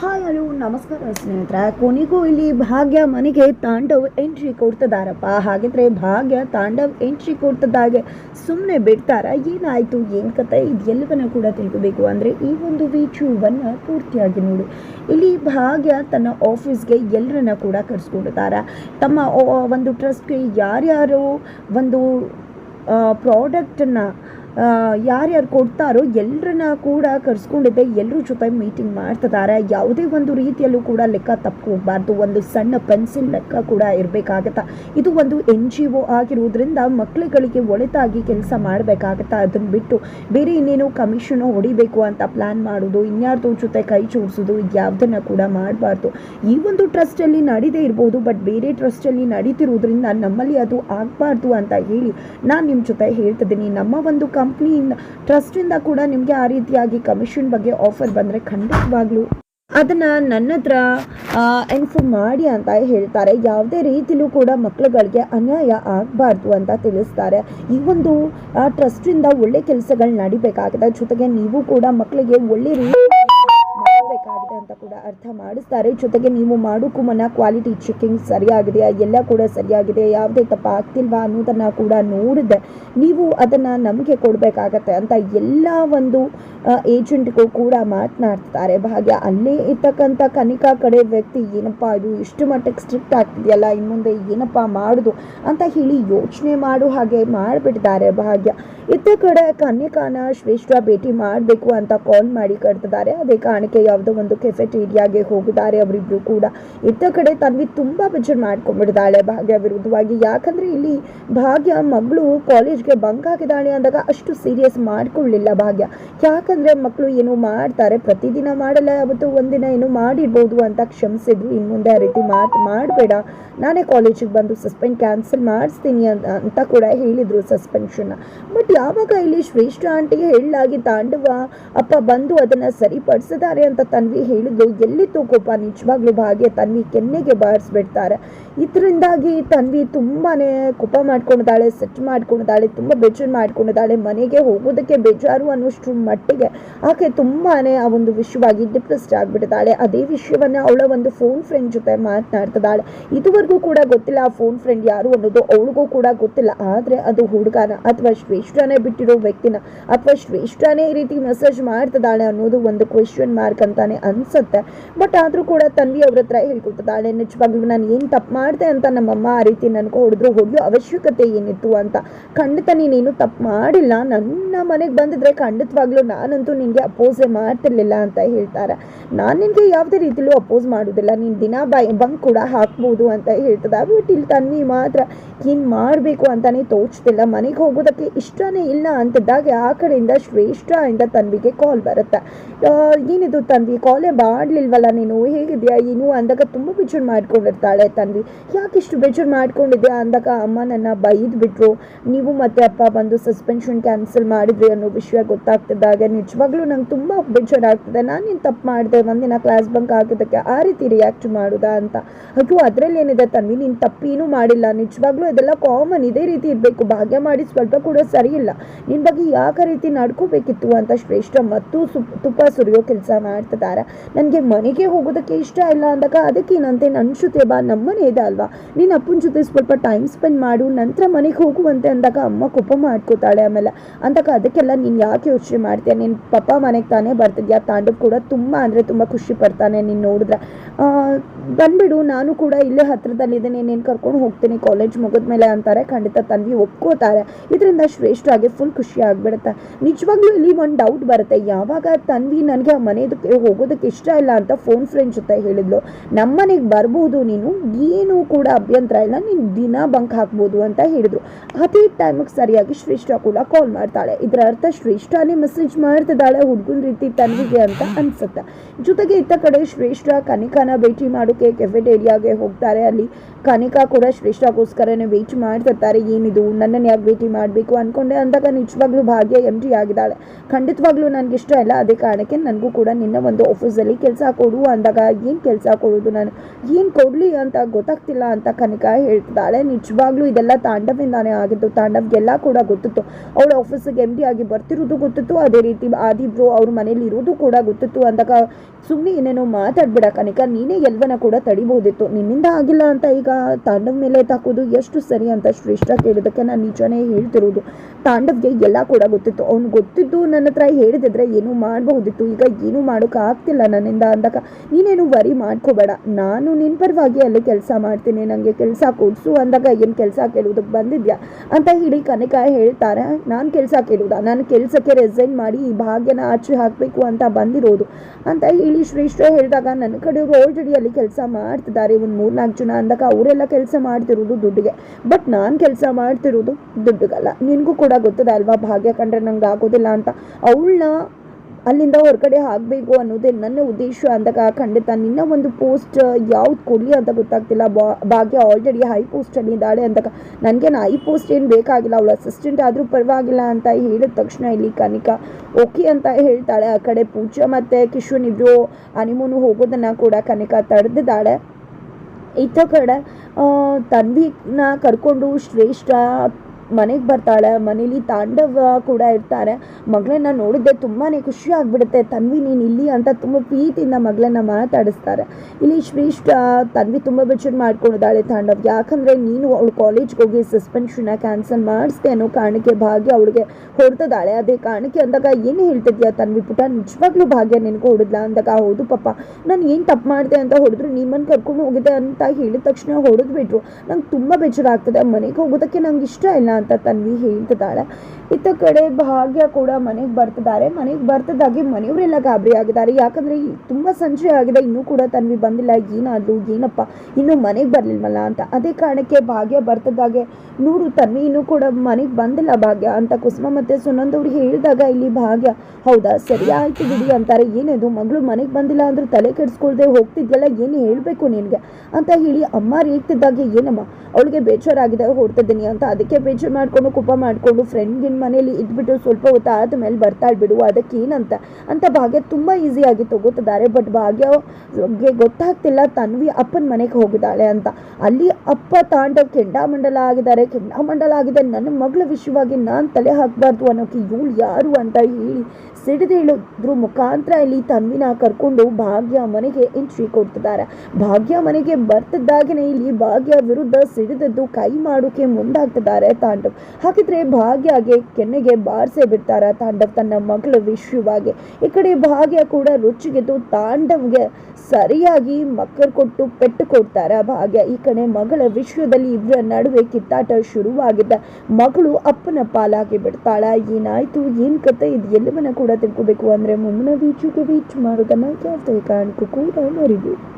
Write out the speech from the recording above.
Hi, hello, ನಮಸ್ಕಾರ ಸ್ನೇಹಿತರೆ. ಕೊನೆಗೂ ಇಲ್ಲಿ ಭಾಗ್ಯ ಮನೆಗೆ ತಾಂಡವ್ ಎಂಟ್ರಿ ಕೊಡ್ತದಾರಪ್ಪ. ಹಾಗಿದ್ರೆ ಭಾಗ್ಯ ತಾಂಡವ್ ಎಂಟ್ರಿ ಕೊಡ್ತದಾಗೆ ಸುಮ್ಮನೆ ಬಿಡ್ತಾರ. ಏನಾಯಿತು? ಏನು ಕತೆ? ಇದೆಲ್ಲವನ್ನ ಕೂಡ ತಿಳ್ಕೋಬೇಕು. ಅಂದರೆ ಈ ಒಂದು ವಿಡಿಯೋವನ್ನು ಪೂರ್ತಿಯಾಗಿ ನೋಡಿ. ಇಲ್ಲಿ ಭಾಗ್ಯ ತನ್ನ ಆಫೀಸ್ಗೆ ಎಲ್ಲರನ್ನ ಕೂಡ ಕರೆಸ್ಕೊಂಡಿದ್ದಾರ ತಮ್ಮ ಒಂದು ಟ್ರಸ್ಟ್ಗೆ ಯಾರ್ಯಾರು ಒಂದು ಪ್ರಾಡಕ್ಟನ್ನು ಯಾರ್ಯಾರು ಕೊಡ್ತಾರೋ ಎಲ್ಲರನ್ನ ಕೂಡ ಕರ್ಸ್ಕೊಂಡಿದ್ದೆ. ಎಲ್ಲರೂ ಜೊತೆ ಮೀಟಿಂಗ್ ಮಾಡ್ತಿದ್ದಾರೆ ಯಾವುದೇ ಒಂದು ರೀತಿಯಲ್ಲೂ ಕೂಡ ಲೆಕ್ಕ ತಪ್ಪೋಗ್ಬಾರ್ದು ಒಂದು ಸಣ್ಣ ಪೆನ್ಸಿಲ್ ಲೆಕ್ಕ ಕೂಡ ಇರಬೇಕಾಗತ್ತಾ. ಇದು ಒಂದು ಎನ್ ಜಿ ಒ ಆಗಿರುವುದರಿಂದ ಮಕ್ಕಳುಗಳಿಗೆ ಒಳಿತಾಗಿ ಕೆಲಸ ಮಾಡಬೇಕಾಗತ್ತಾ. ಅದನ್ನು ಬಿಟ್ಟು ಬೇರೆ ಇನ್ನೇನು ಕಮಿಷನ್ ಹೊಡಿಬೇಕು ಅಂತ ಪ್ಲ್ಯಾನ್ ಮಾಡೋದು, ಇನ್ಯಾರ್ದೋ ಜೊತೆ ಕೈ ಜೋಡಿಸೋದು ಯಾವುದನ್ನು ಕೂಡ ಮಾಡಬಾರ್ದು. ಈ ಒಂದು ಟ್ರಸ್ಟಲ್ಲಿ ನಡೀದೇ ಇರ್ಬೋದು. ಬಟ್ ಬೇರೆ ಟ್ರಸ್ಟಲ್ಲಿ ನಡೀತಿರೋದ್ರಿಂದ ನಮ್ಮಲ್ಲಿ ಅದು ಆಗಬಾರ್ದು ಅಂತ ಹೇಳಿ ನಾನು ನಿಮ್ಮ ಜೊತೆ ಹೇಳ್ತಿದ್ದೀನಿ. ನಮ್ಮ ಒಂದು ಕಂಪ್ನಿಯಿಂದ ಟ್ರಸ್ಟಿಂದ ಕೂಡ ನಿಮಗೆ ಆ ರೀತಿಯಾಗಿ ಕಮಿಷನ್ ಬಗ್ಗೆ ಆಫರ್ ಬಂದರೆ ಖಂಡಿತವಾಗ್ಲೂ ಅದನ್ನು ನನ್ನ ಹತ್ರ ಇನ್ಫಾರ್ಮ್ ಮಾಡಿ ಅಂತ ಹೇಳ್ತಾರೆ. ಯಾವುದೇ ರೀತಿಲೂ ಕೂಡ ಮಕ್ಕಳುಗಳಿಗೆ ಅನ್ಯಾಯ ಆಗಬಾರ್ದು ಅಂತ ತಿಳಿಸ್ತಾರೆ. ಈ ಒಂದು ಟ್ರಸ್ಟಿಂದ ಒಳ್ಳೆ ಕೆಲಸಗಳು ನಡಿಬೇಕಾಗಿದೆ ಜೊತೆಗೆ ನೀವು ಕೂಡ ಮಕ್ಕಳಿಗೆ ಒಳ್ಳೆ ರೀತಿ ಅಂತ ಕೂಡ ಅರ್ಥ ಮಾಡಿಸ್ತಾರೆ. ಜೊತೆಗೆ ನೀವು ಮಾಡೋಕ್ಕೂ ಮುನ್ನ ಕ್ವಾಲಿಟಿ ಚೆಕಿಂಗ್ ಸರಿಯಾಗಿದೆಯಾ ಎಲ್ಲ ಕೂಡ ಸರಿಯಾಗಿದೆ, ಯಾವುದೇ ತಪ್ಪ ಆಗ್ತಿಲ್ವಾ ಅನ್ನೋದನ್ನು ಕೂಡ ನೋಡಿದೆ. ನೀವು ಅದನ್ನು ನಮಗೆ ಕೊಡಬೇಕಾಗತ್ತೆ ಅಂತ ಎಲ್ಲ ಒಂದು ಏಜೆಂಟ್ಗೂ ಕೂಡ ಮಾತನಾಡ್ತಾರೆ. ಭಾಗ್ಯ ಅಲ್ಲೇ ಇರ್ತಕ್ಕಂಥ ಕನಿಕಾ ಕಡೆ ವ್ಯಕ್ತಿ, ಏನಪ್ಪ ಇದು ಇಷ್ಟು ಮಟ್ಟಕ್ಕೆ ಸ್ಟ್ರಿಕ್ಟ್ ಆಗ್ತಿದೆಯಲ್ಲ ಇನ್ನು ಮುಂದೆ ಏನಪ್ಪ ಮಾಡೋದು ಅಂತ ಹೇಳಿ ಯೋಚನೆ ಮಾಡು ಹಾಗೆ ಮಾಡಿಬಿಟ್ಟಿದ್ದಾರೆ. ಭಾಗ್ಯ ಇತ್ತ ಕಡೆ ಕನ್ಯಕಾನ ಶ್ರೇಷ್ಠ ಭೇಟಿ ಮಾಡಬೇಕು ಅಂತ ಕಾಲ್ ಮಾಡಿ ಕಟ್ತಿದ್ದಾರೆ ಅದೇ ಕಾರಣಕ್ಕೆ ಯಾವುದೋ ಒಂದು ಕೆಫೆಟೇರಿಯಾಗೆ ಹೋಗಿದ್ದಾರೆ. ಅವರಿಬ್ರು ಕೂಡ ಇತ್ತ ಕಡೆ ತನ್ವಿ ತುಂಬ ಬೇಜಾರು ಮಾಡ್ಕೊಂಡ್ಬಿಡ್ತಾಳೆ ಭಾಗ್ಯ ವಿರುದ್ಧವಾಗಿ. ಯಾಕಂದ್ರೆ ಇಲ್ಲಿ ಭಾಗ್ಯ ಮಗಳು ಕಾಲೇಜ್ಗೆ ಬಂಕ್ ಹಾಕಿದ್ದಾಳೆ ಅಂದಾಗ ಅಷ್ಟು ಸೀರಿಯಸ್ ಮಾಡ್ಕೊಳ್ಳಿಲ್ಲ ಭಾಗ್ಯ. ಯಾಕಂದ್ರೆ ಮಕ್ಕಳು ಏನು ಮಾಡ್ತಾರೆ? ಪ್ರತಿದಿನ ಮಾಡಲ್ಲ, ಅವತ್ತು ಒಂದಿನ ಏನು ಮಾಡಿರ್ಬೋದು ಅಂತ ಕ್ಷಮಿಸಿದ್ರು ಇನ್ನು ಮುಂದೆ ಆ ರೀತಿ ಮಾತು ಮಾಡಬೇಡ. ನಾನೇ ಕಾಲೇಜಿಗೆ ಬಂದು ಸಸ್ಪೆಂಡ್ ಕ್ಯಾನ್ಸಲ್ ಮಾಡಿಸ್ತೀನಿ ಅಂತ ಅಂತ ಕೂಡ ಹೇಳಿದ್ರು ಸಸ್ಪೆನ್ಷನ್ ಬಟ್ ಯಾವಾಗ ಇಲ್ಲಿ ಶ್ರೇಷ್ಠ ಆಂಟಿಗೆ ಹೇಳಲಾಗಿ ತಾಂಡವ ಅಪ್ಪ ಬಂದು ಅದನ್ನ ಸರಿಪಡಿಸಿದ್ದಾರೆ ಅಂತ ತನ್ವಿ ಹೇಳಿದ್ಲು ಎಲ್ಲಿತ್ತು ಕೋಪ ನಿಜವಾಗ್ಲೂ ಭಾಗ್ಯ ತನ್ವಿ ಕೆನ್ನೆಗೆ ಬಾರಿಸ್ಬಿಡ್ತಾರೆ. ಇದರಿಂದಾಗಿ ತನ್ವಿ ತುಂಬಾನೇ ಕೋಪ ಮಾಡ್ಕೊಂಡಿದ್ದಾಳೆ, ಸೆಟ್ ಮಾಡ್ಕೊಂಡಿದ್ದಾಳೆ, ತುಂಬ ಬೇಜಾರು ಮಾಡ್ಕೊಂಡಿದ್ದಾಳೆ, ಮನೆಗೆ ಹೋಗೋದಕ್ಕೆ ಬೇಜಾರು ಅನ್ನೋಷ್ಟು ಮಟ್ಟಿಗೆ ಆಕೆ ತುಂಬಾನೇ ಆ ಒಂದು ವಿಷಯವಾಗಿ ಡಿಪ್ರೆಸ್ಡ್ ಆಗಿಬಿಡ್ತಾಳೆ ಅದೇ ವಿಷಯವನ್ನ ಅವಳ ಒಂದು ಫೋನ್ ಫ್ರೆಂಡ್ ಜೊತೆ ಮಾತನಾಡ್ತಿದ್ದಾಳೆ. ಇದುವರೆಗೂ ಕೂಡ ಗೊತ್ತಿಲ್ಲ ಆ ಫೋನ್ ಫ್ರೆಂಡ್ ಯಾರು ಅನ್ನೋದು, ಅವಳಿಗೂ ಕೂಡ ಗೊತ್ತಿಲ್ಲ. ಆದರೆ ಅದು ಹುಡುಗನ ಅಥವಾ ಶ್ರೇಷ್ಠನೇ ಬಿಟ್ಟಿರೋ ವ್ಯಕ್ತಿನ ಅಥವಾ ಶ್ರೇಷ್ಠನೇ ಈ ರೀತಿ ಮೆಸೇಜ್ ಮಾಡ್ತಿದ್ದಾಳೆ ಅನ್ನೋದು ಒಂದು ಕ್ವೆಶನ್ ಮಾರ್ಕ್ ಅಂತಾನೆ ಅನ್ಸುತ್ತೆ. ಬಟ್ ಆದರೂ ಕೂಡ ತನ್ವಿ ಅವ್ರ ಹತ್ರ ಹೇಳ್ಕೊಟ್ಟಿದ್ದಾಳೆ ನಿಜವಾಗ್ಲೂ ನಾನು ಏನು ತಪ್ಪು ಮಾಡಿದೆ ಅಂತ ನಮ್ಮಮ್ಮ ಆ ರೀತಿ ನನಗೆ ಹೊಡೆದ್ರು ಹೊಡೆಯೋ ಅವಶ್ಯಕತೆ ಏನಿತ್ತು ಅಂತ. ಖಂಡಿತ ನೀನೇನು ತಪ್ಪು ಮಾಡಿಲ್ಲ. ನನ್ನ ಮನೆಗೆ ಬಂದಿದ್ರೆ ಖಂಡಿತವಾಗ್ಲೂ ನಾನಂತೂ ನಿನಗೆ ಅಪೋಸೆ ಮಾಡ್ತಿರ್ಲಿಲ್ಲ ಅಂತ ಹೇಳ್ತಾರೆ. ನಾನು ನಿನಗೆ ಯಾವುದೇ ರೀತಿಲೂ ಅಪೋಸ್ ಮಾಡೋದಿಲ್ಲ. ನೀನು ದಿನ ಬೈ ಬಂಕ್ ಕೂಡ ಹಾಕ್ಬೋದು ಅಂತ ಹೇಳ್ತದೆ ಬಟ್ ಇಲ್ಲಿ ತನ್ವಿ ಮಾತ್ರ, ಏನು ಮಾಡಬೇಕು ಅಂತಾನೆ ತೋಚ್ತಿಲ್ಲ. ಮನೆಗೆ ಹೋಗೋದಕ್ಕೆ ಇಷ್ಟನೇ ಇಲ್ಲ ಅಂತಿದ್ದಾಗ ಆ ಕಡೆಯಿಂದ ಶ್ರೇಷ್ಠ ಇಂದ ತನ್ವಿಗೆ ಕಾಲ್ ಬರುತ್ತೆ. ಏನಿದು ತನ್ವಿ? ಕಾಲೇ ಮಾಡಲಿಲ್ವಲ್ಲ ನೀನು? ಹೇಗಿದ್ಯಾ? ಏನು ಅಂದಾಗ ತುಂಬ ಬೇಜಾರು ಮಾಡ್ಕೊಂಡಿರ್ತಾಳೆ ತನ್ವಿ ಯಾಕೆ ಇಷ್ಟು ಬೇಜಾರು ಮಾಡ್ಕೊಂಡಿದ್ಯಾ ಅಂದಾಗ ಅಮ್ಮ ನನ್ನ ಬೈದು ಬಿಟ್ರು ನೀವು ಮತ್ತೆ ಅಪ್ಪ ಬಂದು ಸಸ್ಪೆನ್ಷನ್ ಕ್ಯಾನ್ಸಲ್ ಮಾಡಿದ್ರಿ ಅನ್ನೋ ವಿಷಯ ಗೊತ್ತಾಗ್ತಿದ್ದಾಗ. ನಿಜವಾಗ್ಲೂ ನಂಗೆ ತುಂಬ ಬೇಜಾರಾಗ್ತದೆ. ನಾನು ನೀನು ತಪ್ಪು ಮಾಡಿದೆ? ಒಂದಿನ ಕ್ಲಾಸ್ ಬಂಕ್ ಆಗಿದ್ದಕ್ಕೆ ಆ ರೀತಿ ರಿಯಾಕ್ಟ್ ಮಾಡುದಾ ಅಂತ. ಅದು ಅದರಲ್ಲಿ ಏನಿದೆ ತನ್ವಿ ನೀನು ತಪ್ಪೇನು ಮಾಡಿಲ್ಲ. ನಿಜವಾಗ್ಲೂ ಇದೆಲ್ಲ ಕಾಮನ್ ಇದೇ ರೀತಿ ಇರಬೇಕು. ಭಾಗ್ಯ ಮಾಡಿ ಸ್ವಲ್ಪ ಕೂಡ ಸರಿ ಇಲ್ಲ. ನಿನ್ನ ಬಗ್ಗೆ ಯಾಕೆ ರೀತಿ ನಡ್ಕೋಬೇಕಿತ್ತು ಅಂತ ಶ್ರೇಷ್ಠ ಮತ್ತು ಸುಪ್ ತುಪ್ಪ ಸುರಿಯೋ ಕೆಲಸ ಮಾಡ್ತಿದ್ದಾರೆ ನನಗೆ ಮನೆಗೆ ಹೋಗೋದಕ್ಕೆ ಇಷ್ಟ ಇಲ್ಲ ಅಂದಾಗ ಅದಕ್ಕೇನಂತೆ ನನ್ನ ಜೊತೆ ಬಾ, ನಮ್ಮನೆ ಇದೆ ಅಲ್ವಾ? ನೀನು ಅಪ್ಪನ ಜೊತೆ ಸ್ವಲ್ಪ ಟೈಮ್ ಸ್ಪೆಂಡ್ ಮಾಡು, ನಂತರ ಮನೆಗೆ ಹೋಗುವಂತೆ ಅಂದಾಗ ಅಮ್ಮ ಕೋಪ ಮಾಡ್ಕೋತಾಳೆ ಆಮೇಲೆ. ಅಂದಾಗ ಅದಕ್ಕೆಲ್ಲ ನೀನು ಯಾಕೆ ಯೋಚನೆ ಮಾಡ್ತೀಯ? ನಿನ್ನ ಪಪ್ಪ ಮನೆಗೆ ತಾನೇ ಬರ್ತಿದ್ಯಾ? ತಾಂಡವ್ ಕೂಡ ತುಂಬ ಅಂದರೆ ತುಂಬ ಖುಷಿ ಪಡ್ತಾನೆ ನೀನು ನೋಡಿದ್ರೆ. ಬಂದ್ಬಿಡು, ನಾನು ಕೂಡ ಇಲ್ಲೇ ಹತ್ರದಲ್ಲಿದ್ದೇನೆ, ನೀನು ಕರ್ಕೊಂಡು ಹೋಗ್ತೀನಿ ಕಾಲೇಜ್ ಮುಗಿದ ಮೇಲೆ ಅಂತಾರೆ. ಖಂಡಿತ ತನ್ವಿ ಒಪ್ಕೋತಾರೆ. ಇದರಿಂದ ಶ್ರೇಷ್ಠ ಆಗಿ ಫುಲ್ ಖುಷಿ ಆಗಿಬಿಡುತ್ತೆ. ನಿಜವಾಗ್ಲೂ ಇಲ್ಲಿ ಒಂದು ಡೌಟ್ ಬರುತ್ತೆ. ಯಾವಾಗ ತನ್ವಿ ನನಗೆ ಆ ಮನೆದಕ್ಕೆ ಹೋಗೋದಕ್ಕೆ ಇಷ್ಟ ಇಲ್ಲ ಅಂತ ಫೋನ್ ಫ್ರೆಂಡ್ ಜೊತೆ ಹೇಳಿದ್ಲು. ನಮ್ಮ ಮನೆಗೆ ಬರ್ಬೋದು ನೀನು, ಏನು ಕೂಡ ಅಭ್ಯಂತರ ಇಲ್ಲ, ನೀನು ದಿನ ಬಂಕ್ ಹಾಕ್ಬೋದು ಅಂತ ಹೇಳಿದ್ರು. ಅದೇ ಟೈಮಿಗೆ ಸರಿಯಾಗಿ ಶ್ರೇಷ್ಠ ಕೂಡ ಕಾಲ್ ಮಾಡ್ತಾಳೆ. ಇದರ ಅರ್ಥ ಶ್ರೇಷ್ಠನೇ ಮೆಸೇಜ್ ಮಾಡ್ತಿದ್ದಾಳೆ ಹುಡುಗನ ರೀತಿ ತನ್ವಿಗೆ ಅಂತ ಅನ್ಸುತ್ತೆ. ಜೊತೆಗೆ ಇತ್ತ ಕಡೆ ಶ್ರೇಷ್ಠ, ಕನಿಕಾನ ಭೇಟಿ ಮಾಡೋಕ್ಕೆ ಕೆಫೆಟೇರಿಯಾಗೆ ಹೋಗ್ತಾರೆ. ಅಲ್ಲಿ ಕನಿಕಾ ಕೂಡ ಶ್ರೇಷ್ಠಗೋಸ್ಕರನೇ ವೇಟ್ ಮಾಡ್ತಿರ್ತಾರೆ ಏನಿದು, ನನ್ನನ್ನು ಯಾಕೆ ಭೇಟಿ ಮಾಡಬೇಕು ಅಂದ್ಕೊಂಡೆ ಅಂದಾಗ ನಿಜವಾಗ್ಲೂ ಭಾಗ್ಯ ಎಂ ಟಿ ಆಗಿದ್ದಾಳೆ. ಖಂಡಿತವಾಗ್ಲೂ ನನಗೆ ಇಷ್ಟ ಇಲ್ಲ. ಅದೇ ಕಾರಣಕ್ಕೆ ನನಗೂ ಕೂಡ ನಿನ್ನ ಒಂದು ಆಫೀಸಲ್ಲಿ ಕೆಲಸ ಕೊಡು ಅಂದಾಗ ಏನು ಕೆಲಸ ಕೊಡೋದು ನಾನು? ಏನು ಕೊಡಲಿ ಅಂತ ಗೊತ್ತಾಗ್ತಿಲ್ಲ ಅಂತ ಕನಿಕಾ ಹೇಳ್ತಿದ್ದಾಳೆ ನಿಜವಾಗ್ಲೂ ಇದೆಲ್ಲ ತಾಂಡವಿಂದಾನೇ ಆಗಿತ್ತು ತಾಂಡವ್ಗೆಲ್ಲ ಕೂಡ ಗೊತ್ತಿತ್ತು. ಅವಳು ಆಫೀಸಿಗೆ ಎಂ ಡಿ ಆಗಿ ಬರ್ತಿರೋದು ಗೊತ್ತಿತ್ತು. ಅದೇ ರೀತಿ ಆದಿಬ್ರು ಅವ್ರ ಮನೇಲಿ ಇರೋದು ಕೂಡ ಗೊತ್ತಿತ್ತು ಅಂದಾಗ ಸುಮ್ಮನೆ ಏನೇನೋ ಮಾತಾಡ್ಬಿಡ ಕನಿಕಾ. ನೀನೇ ಎಲ್ವನ ಕೂಡ ತಡಿಬಹುದಿತ್ತು. ನಿನ್ನಿಂದ ಆಗಿಲ್ಲ ಅಂತ ಈಗ ತಾಂಡವ್ ಮೇಲೆ ತಾಕೋದು ಎಷ್ಟು ಸರಿ ಅಂತ ಶ್ರೇಷ್ಠ ಕೇಳಿದಕ್ಕೆ ನಾನು ನಿಜನೇ ಹೇಳ್ತಿರೋದು. ತಾಂಡವ್ಗೆ ಎಲ್ಲ ಕೂಡ ಗೊತ್ತಿತ್ತು. ಅವ್ನು ಗೊತ್ತಿದ್ದು ನನ್ನ ಹತ್ರ ಹೇಳಿದಿದ್ರೆ ಏನು ಮಾಡಬಹುದಿತ್ತು. ಈಗ ಏನೂ ಮಾಡೋಕೆ ಆಗ್ತಿಲ್ಲ ನನ್ನಿಂದ ಅಂದಾಗ ನೀನೇನು ವರಿ ಮಾಡ್ಕೋಬೇಡ. ನಾನು ನಿನ್ನ ಪರವಾಗಿ ಅಲ್ಲಿ ಕೆಲಸ ಮಾಡ್ತೀನಿ. ನನಗೆ ಕೆಲಸ ಕೊಡಿಸು ಅಂದಾಗ ಏನು ಕೆಲಸ ಕೇಳುವುದಕ್ಕೆ ಬಂದಿದ್ಯಾ? ಅಂತ ಹೇಳಿ ಕನಕ ಹೇಳ್ತಾರೆ, ನಾನು ಕೆಲಸ ಕೇಳುವುದಾ? ನಾನು ಕೆಲಸಕ್ಕೆ ರೆಸೈನ್ ಮಾಡಿ ಈ ಭಾಗ್ಯನ ಆಚೆ ಹಾಕಬೇಕು ಅಂತ ಬಂದಿರೋದು. ಅಂತ ಹೇಳಿ ಶ್ರೇಷ್ಠ ಹೇಳಿದಾಗ ನನ್ನ ಆಲ್ರೆಡಿ ಅಲ್ಲಿ ಕೆಲಸ ಮಾಡ್ತಿದ್ದಾರೆ. ಒಂದು ಮೂರ್ನಾಲ್ಕು ಜನ ಅಂದಾಗ ಅವರೆಲ್ಲ ಕೆಲಸ ಮಾಡ್ತಿರೋದು ದುಡ್ಡಿಗೆ. ಬಟ್ ನಾನು ಕೆಲಸ ಮಾಡ್ತಿರೋದು ದುಡ್ಡಿಗಲ್ಲ. ನಿನಗೂ ಕೂಡ ಗೊತ್ತದ ಅಲ್ವಾ? ಭಾಗ್ಯ ಕಂಡ್ರೆ ನಂಗೆ ಆಗೋದಿಲ್ಲ ಅಂತ. ಅವಳನ್ನ ಅಲ್ಲಿಂದ ಹೊರಗಡೆ ಆಗಬೇಕು ಅನ್ನೋದೇ ನನ್ನ ಉದ್ದೇಶ ಅಂದಾಗ ಖಂಡಿತ ನಿನ್ನ ಒಂದು ಪೋಸ್ಟ್ ಯಾವ್ದು ಕೊಡಲಿ ಅಂತ ಗೊತ್ತಾಗ್ತಿಲ್ಲ. ಭಾಗ್ಯ ಆಲ್ರೆಡಿ ಹೈ ಪೋಸ್ಟಲ್ಲಿ ಇದ್ದಾಳೆ ಅಂದಾಗ ನನಗೇನು ಹೈ ಪೋಸ್ಟ್ ಏನು ಬೇಕಾಗಿಲ್ಲ. ಅವಳು ಅಸಿಸ್ಟೆಂಟ್ ಆದರೂ ಪರವಾಗಿಲ್ಲ ಅಂತ ಹೇಳಿದ ತಕ್ಷಣ ಇಲ್ಲಿ ಕನಿಕಾ ಓಕೆ ಅಂತ ಹೇಳ್ತಾಳೆ. ಆ ಕಡೆ ಪೂಜಾ ಮತ್ತು ಕಿಶೋನ್ ಇಬ್ಬರು ಹನಿಮೂನು ಹೋಗೋದನ್ನು ಕೂಡ ಕನಿಕಾ ತಡೆದಿದ್ದಾಳೆ. ಇತ್ತ ಕಡೆ ತನ್ವಿನ ಕರ್ಕೊಂಡು ಶ್ರೇಷ್ಠ ಮನೆಗೆ ಬರ್ತಾಳೆ, ಮನೇಲಿ ತಾಂಡವ ಕೂಡ ಇರ್ತಾರೆ. ಮಗಳನ್ನ ನೋಡಿದ್ದೆ ತುಂಬಾ ಖುಷಿ ಆಗ್ಬಿಡುತ್ತೆ. ತನ್ವಿ, ನೀನು ಇಲ್ಲಿ ಅಂತ ತುಂಬ ಪ್ರೀತಿಯಿಂದ ಮಗಳನ್ನ ಮಾತಾಡಿಸ್ತಾರೆ. ಇಲ್ಲಿ ಶ್ರೇಷ್ಠ, ತನ್ವಿ ತುಂಬ ಬೆಚ್ಚನ್ ಮಾಡ್ಕೊಂಡಿದ್ದಾಳೆ ತಾಂಡವ್. ಯಾಕಂದರೆ ನೀನು ಅವಳು ಕಾಲೇಜ್ಗೆ ಹೋಗಿ ಸಸ್ಪೆನ್ಷನ್ನ ಕ್ಯಾನ್ಸಲ್ ಮಾಡಿಸ್ದೆ ಅನ್ನೋ ಕಾರಣಕ್ಕೆ ಭಾಗ್ಯ ಅವಳಿಗೆ ಹೊಡೆದಿದ್ದಾಳೆ ಅದೇ ಕಾರಣಕ್ಕೆ ಅಂದಾಗ ಏನು ಹೇಳ್ತಿದ್ಯಾ ತನ್ವಿ ಪುಟ? ನಿಜವಾಗ್ಲೂ ಭಾಗ್ಯ ನಿನಗೂ ಹೊಡೆದ್ಲಾ ಅಂದಾಗ, ಹೌದು ಪಪ್ಪ, ನಾನು ಏನು ತಪ್ಪು ಮಾಡಿದೆ ಅಂತ ಹೊಡೆದ್ರು ನಿಮ್ಮನ್ನು ಕರ್ಕೊಂಡು ಹೋಗಿದೆ ಅಂತ ಹೇಳಿದ ತಕ್ಷಣ ಹೊಡೆದ್ಬಿಟ್ರು ನಂಗೆ ತುಂಬ ಬೇಜಾರಾಗ್ತದೆ ಮನೆಗೆ ಹೋಗೋದಕ್ಕೆ ನಂಗೆ ಇಷ್ಟ ಇಲ್ಲ. ಅಂತ ತನ್ವಿ ಹೇಳ್ತಿದ್ದಾಳೆ. ಇತ್ತ ಕಡೆ ಭಾಗ್ಯ ಕೂಡ ಮನೆಗೆ ಬರ್ತಿದ್ದಾರೆ. ಮನೆಗೆ ಬರ್ತಿದ್ದಾಗೆ ಮನೆಯವರೆಲ್ಲ ಗಾಬರಿ ಆಗಿದ್ದಾರೆ. ಯಾಕಂದ್ರೆ ತುಂಬ ಸಂಜೆ ಆಗಿದೆ. ಇನ್ನೂ ಕೂಡ ತನ್ವಿ ಬಂದಿಲ್ಲ. ಏನಾದ್ಲು ಏನಪ್ಪ, ಇನ್ನೂ ಮನೆಗೆ ಬರಲಿಲ್ವಲ್ಲ ಅಂತ. ಅದೇ ಕಾರಣಕ್ಕೆ ಭಾಗ್ಯ ಬರ್ತಿದ್ದಾಗೆ ನೂರು, ತನ್ವಿ ಇನ್ನೂ ಕೂಡ ಮನೆಗೆ ಬಂದಿಲ್ಲ ಭಾಗ್ಯ ಅಂತ ಕುಸುಮ ಮತ್ತೆ ಸುನಂದ್ ಅವ್ರು ಹೇಳಿದಾಗ ಇಲ್ಲಿ ಭಾಗ್ಯ, ಹೌದಾ, ಸರಿ ಆಯ್ತು ಬಿಡಿ ಅಂತಾರೆ. ಏನಿದು, ಮಗಳು ಮನೆಗೆ ಬಂದಿಲ್ಲ ಅಂದ್ರೆ ತಲೆ ಕೆಡಿಸ್ಕೊಳ್ದೆ ಹೋಗ್ತಿದ್ಯಲ್ಲ, ಏನು ಹೇಳಬೇಕು ನಿನಗೆ? ಅಂತ ಹೇಳಿ ಅಮ್ಮ ರೇಗ್ತಿದ್ದಾಗೆ, ಏನಮ್ಮ, ಅವಳಿಗೆ ಬೇಜಾರಾಗಿದೆ ಹೊಡ್ತಿದ್ದೀನಿ ಅಂತ. ಅದಕ್ಕೆ ಬೇಜಾರು ಮಾಡ್ಕೊಂಡು, ಕೋಪ ಮಾಡಿಕೊಂಡು ಫ್ರೆಂಡಿನ ಮನೇಲಿ ಇದ್ಬಿಟ್ಟು ಸ್ವಲ್ಪ ಹೊತ್ತು ಆದಮೇಲೆ ಬರ್ತಾಳೆ ಬಿಡು, ಅದಕ್ಕೇನಂತ. ಅಂತ ಭಾಗ್ಯ ತುಂಬ ಈಸಿಯಾಗಿ ತಗೋತಿದ್ದಾರೆ ಬಟ್ ಭಾಗ್ಯಗೆ ಗೊತ್ತಾಗ್ತಿಲ್ಲ ತನ್ವಿ ಅಪ್ಪನ ಮನೆಗೆ ಹೋಗಿದ್ದಾಳೆ ಅಂತ. ಅಲ್ಲಿ ಅಪ್ಪ ತಾಂಡವ್ ಕೆಂಡಾಮಂಡಲ ಆಗಿದ್ದಾರೆ. ಕೆಂಡಾಮಂಡಲ ಆಗಿದೆ ನನ್ನ ಮಗಳ ವಿಷಯವಾಗಿ ನಾನು ತಲೆ ಹಾಕಬಾರ್ದು ಅನ್ನೋಕೆ ಇವಳು ಯಾರು ಅಂತ ಹೇಳಿ ಸಿಡಿದೇಳಿದ್ರು ಮುಖಾಂತರ ಇಲ್ಲಿ ತನ್ವಿನ ಕರ್ಕೊಂಡು ಭಾಗ್ಯ ಮನೆಗೆ ಎಂಟ್ರಿ ಕೊಡ್ತಿದ್ದಾರೆ. ಭಾಗ್ಯ ಮನೆಗೆ ಬರ್ತಿದ್ದಾಗನೇ ಇಲ್ಲಿ ಭಾಗ್ಯ ವಿರುದ್ಧ ಸಿಡಿದದ್ದು ಕೈ ಮಾಡೋಕೆ ಮುಂದಾಗ್ತಿದ್ದಾರೆ ತಾಂಡವ್. ಹಾಗಿದ್ರೆ ಭಾಗ್ಯಗೆ ಕೆನ್ನೆಗೆ ಬಾರಿಸೇ ಬಿಡ್ತಾರ ತಾಂಡವ್ ತನ್ನ ಮಗಳ ವಿಶ್ವವಾಗೆ ಈ ಕಡೆ ಭಾಗ್ಯ ಕೂಡ ರುಚಿಗೆದ್ದು ತಾಂಡವ್ಗೆ ಸರಿಯಾಗಿ ಮಕ್ಕಳು ಕೊಟ್ಟು ಪೆಟ್ಟು ಕೊಡ್ತಾರ ಭಾಗ್ಯ. ಈ ಕಡೆ ಮಗಳ ವಿಶ್ವದಲ್ಲಿ ಇಬ್ಬರ ನಡುವೆ ಕಿತ್ತಾಟ ಶುರುವಾಗಿದ್ದ ಮಗಳು ಅಪ್ಪನ ಪಾಲಾಗಿ ಬಿಡ್ತಾಳ. ಏನಾಯ್ತು? ಏನ್ ಕತೆ ಇದು? ಎಲ್ಲವನ್ನ ಕೂಡ ತಿಳ್ಕೋಬೇಕು ಅಂದ್ರೆ ಮುಂದಿನ ವೀಚುಗೆ ವೀಚ್ ಮಾಡೋದನ್ನ ಯಾವುದೇ ಕಾರಣಕ್ಕೂ ಕೂಡ ಮರಿಬೇಡಿ.